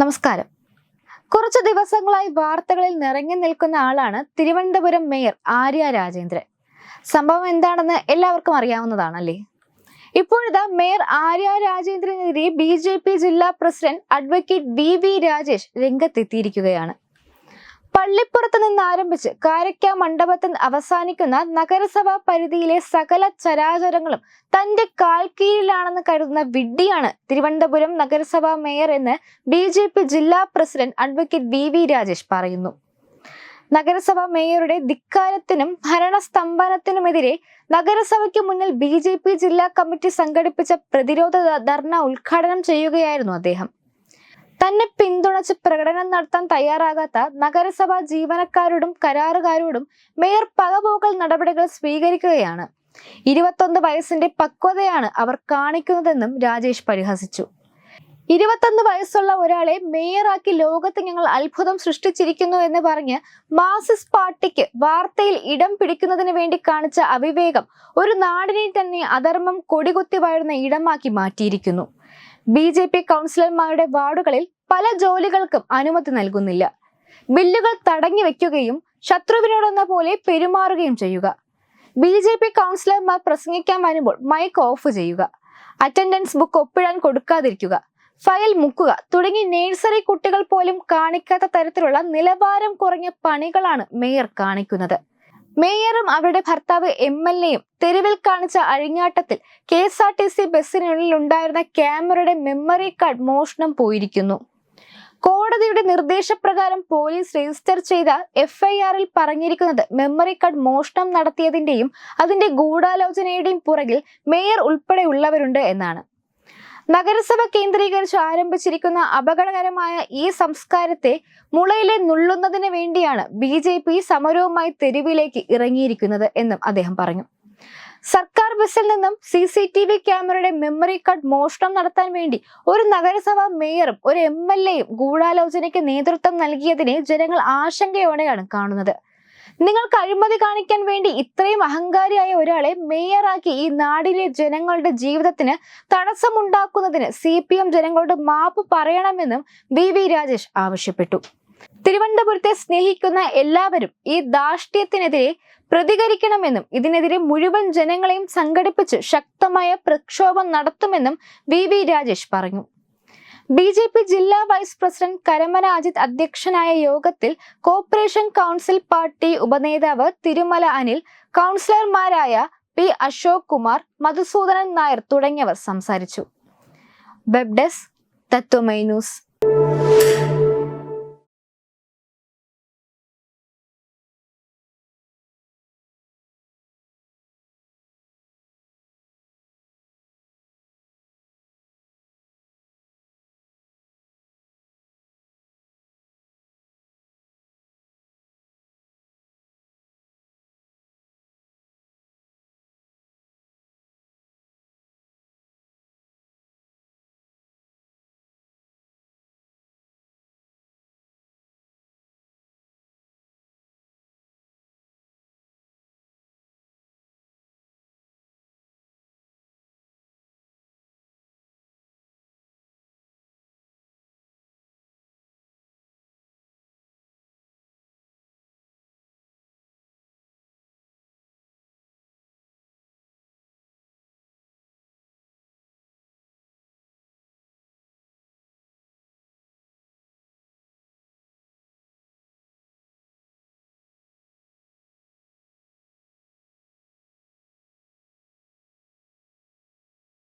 നമസ്കാരം. കുറച്ചു ദിവസങ്ങളായി വാർത്തകളിൽ നിറങ്ങി നിൽക്കുന്ന ആളാണ് തിരുവനന്തപുരം മേയർ ആര്യ രാജേന്ദ്രൻ. സംഭവം എന്താണെന്ന് എല്ലാവർക്കും അറിയാവുന്നതാണല്ലേ? ഇപ്പോഴിതാ മേയർ ആര്യ രാജേന്ദ്രനെതിരെ ബി ജെ പി ജില്ലാ president advocate V V Rajesh രംഗത്തെത്തിയിരിക്കുകയാണ്. പള്ളിപ്പുറത്ത് നിന്ന് ആരംഭിച്ച് കാരക്ക മണ്ഡപത്തിൽ അവസാനിക്കുന്ന നഗരസഭാ പരിധിയിലെ സകല ചരാചരങ്ങളും തന്റെ കാൽക്കീഴിലാണെന്ന് കരുതുന്ന വിഡ്ഢിയാണ് തിരുവനന്തപുരം നഗരസഭാ മേയർ എന്ന് ബി ജെ പി ജില്ലാ president advocate V V Rajesh പറയുന്നു. നഗരസഭാ മേയറുടെ ധിക്കാരത്തിനും ഭരണസ്തംഭനത്തിനുമെതിരെ നഗരസഭയ്ക്ക് മുന്നിൽ ബി ജില്ലാ കമ്മിറ്റി സംഘടിപ്പിച്ച പ്രതിരോധ ധർണ ഉദ്ഘാടനം ചെയ്യുകയായിരുന്നു അദ്ദേഹം. തന്നെ പിന്തുണച്ച് പ്രകടനം നടത്താൻ തയ്യാറാകാത്ത നഗരസഭാ ജീവനക്കാരോടും കരാറുകാരോടും മേയർ പകപോകൽ നടപടികൾ സ്വീകരിക്കുകയാണ്. ഇരുപത്തൊന്ന് വയസ്സിന്റെ പക്വതയാണ് അവർ കാണിക്കുന്നതെന്നും രാജേഷ് പരിഹസിച്ചു. ഇരുപത്തൊന്ന് വയസ്സുള്ള ഒരാളെ മേയറാക്കി ലോകത്ത് ഞങ്ങൾ അത്ഭുതം സൃഷ്ടിച്ചിരിക്കുന്നു എന്ന് പറഞ്ഞ് മാർസിസ്റ്റ് പാർട്ടിക്ക് വാർത്തയിൽ ഇടം പിടിക്കുന്നതിന് വേണ്ടി കാണിച്ച അവിവേകം ഒരു നാടിനെ തന്നെ അധർമ്മം കൊടികുത്തി വാഴുന്ന ഇടമാക്കി മാറ്റിയിരിക്കുന്നു. ബി ജെ പി കൗൺസിലർമാരുടെ വാർഡുകളിൽ പല ജോലികൾക്കും അനുമതി നൽകുന്നില്ല. ബില്ലുകൾ തടഞ്ഞു വെക്കുകയും ശത്രുവിനോടെന്ന പോലെ പെരുമാറുകയും ചെയ്യുക. ബി ജെ പി കൗൺസിലർമാർ പ്രസംഗിക്കാൻ വരുമ്പോൾ മൈക്ക് ഓഫ് ചെയ്യുക. അറ്റൻഡൻസ് ബുക്ക് ഒപ്പിടാൻ കൊടുക്കാതിരിക്കുക. ഫയൽ മുക്കുക. തുടങ്ങി നേഴ്സറി കുട്ടികൾ പോലും കാണിക്കാത്ത തരത്തിലുള്ള നിലവാരം കുറഞ്ഞ പണികളാണ് മേയർ കാണിക്കുന്നത്. മേയറും അവരുടെ ഭർത്താവ് എം എൽ എയും തെരുവിൽ കാണിച്ച അഴിഞ്ഞാട്ടത്തിൽ K S R T C ബസ്സിനുള്ളിൽ ഉണ്ടായിരുന്ന ക്യാമറയുടെ മെമ്മറി കാർഡ് മോഷണം പോയിരിക്കുന്നു. കോടതിയുടെ നിർദ്ദേശപ്രകാരം പോലീസ് രജിസ്റ്റർ ചെയ്ത എഫ്ഐആറിൽ പറഞ്ഞിരിക്കുന്നത് മെമ്മറി കാർഡ് മോഷണം നടത്തിയതിന്റെയും അതിന്റെ ഗൂഢാലോചനയുടെയും പുറകിൽ മേയർ ഉൾപ്പെടെയുള്ളവരുണ്ട് എന്നാണ്. നഗരസഭ കേന്ദ്രീകരിച്ച് ആരംഭിച്ചിരിക്കുന്ന അപകടകരമായ ഈ സംസ്കാരത്തെ മുളയിലെ നുള്ളുന്നതിന് വേണ്ടിയാണ് ബി ജെ പി സമരവുമായി തെരുവിലേക്ക് ഇറങ്ങിയിരിക്കുന്നത് എന്നും അദ്ദേഹം പറഞ്ഞു. സർക്കാർ ബസ്സിൽ നിന്നും സി സി ടി വി ക്യാമറയുടെ മെമ്മറി കാർഡ് മോഷണം നടത്താൻ വേണ്ടി ഒരു നഗരസഭാ മേയറും ഒരു എം എൽ എയും ഗൂഢാലോചനയ്ക്ക് നേതൃത്വം നൽകിയതിനെ ജനങ്ങൾ ആശങ്കയോടെയാണ് കാണുന്നത്. നിങ്ങൾക്ക് അഴിമതി കാണിക്കാൻ വേണ്ടി ഇത്രയും അഹങ്കാരിയായ ഒരാളെ മേയറാക്കി ഈ നാടിലെ ജനങ്ങളുടെ ജീവിതത്തിന് തടസ്സമുണ്ടാക്കുന്നതിന് സി പി എം ജനങ്ങളോട് മാപ്പ് പറയണമെന്നും വി വി രാജേഷ് ആവശ്യപ്പെട്ടു. തിരുവനന്തപുരത്തെ സ്നേഹിക്കുന്ന എല്ലാവരും ഈ ധാർഷ്ട്യത്തിനെതിരെ പ്രതികരിക്കണമെന്നും ഇതിനെതിരെ മുഴുവൻ ജനങ്ങളെയും സംഘടിപ്പിച്ച് ശക്തമായ പ്രക്ഷോഭം നടത്തുമെന്നും വി വി രാജേഷ് പറഞ്ഞു. ബി ജെ പി ജില്ലാ വൈസ് പ്രസിഡന്റ് കരമന അജിത് അധ്യക്ഷനായ യോഗത്തിൽ കോർപ്പറേഷൻ കൗൺസിൽ പാർട്ടി ഉപനേതാവ് തിരുമല അനിൽ കൗൺസിലർമാരായ പി അശോക് കുമാർ മധുസൂദനൻ നായർ തുടങ്ങിയവർ സംസാരിച്ചു. Web desk Tatwamayi news.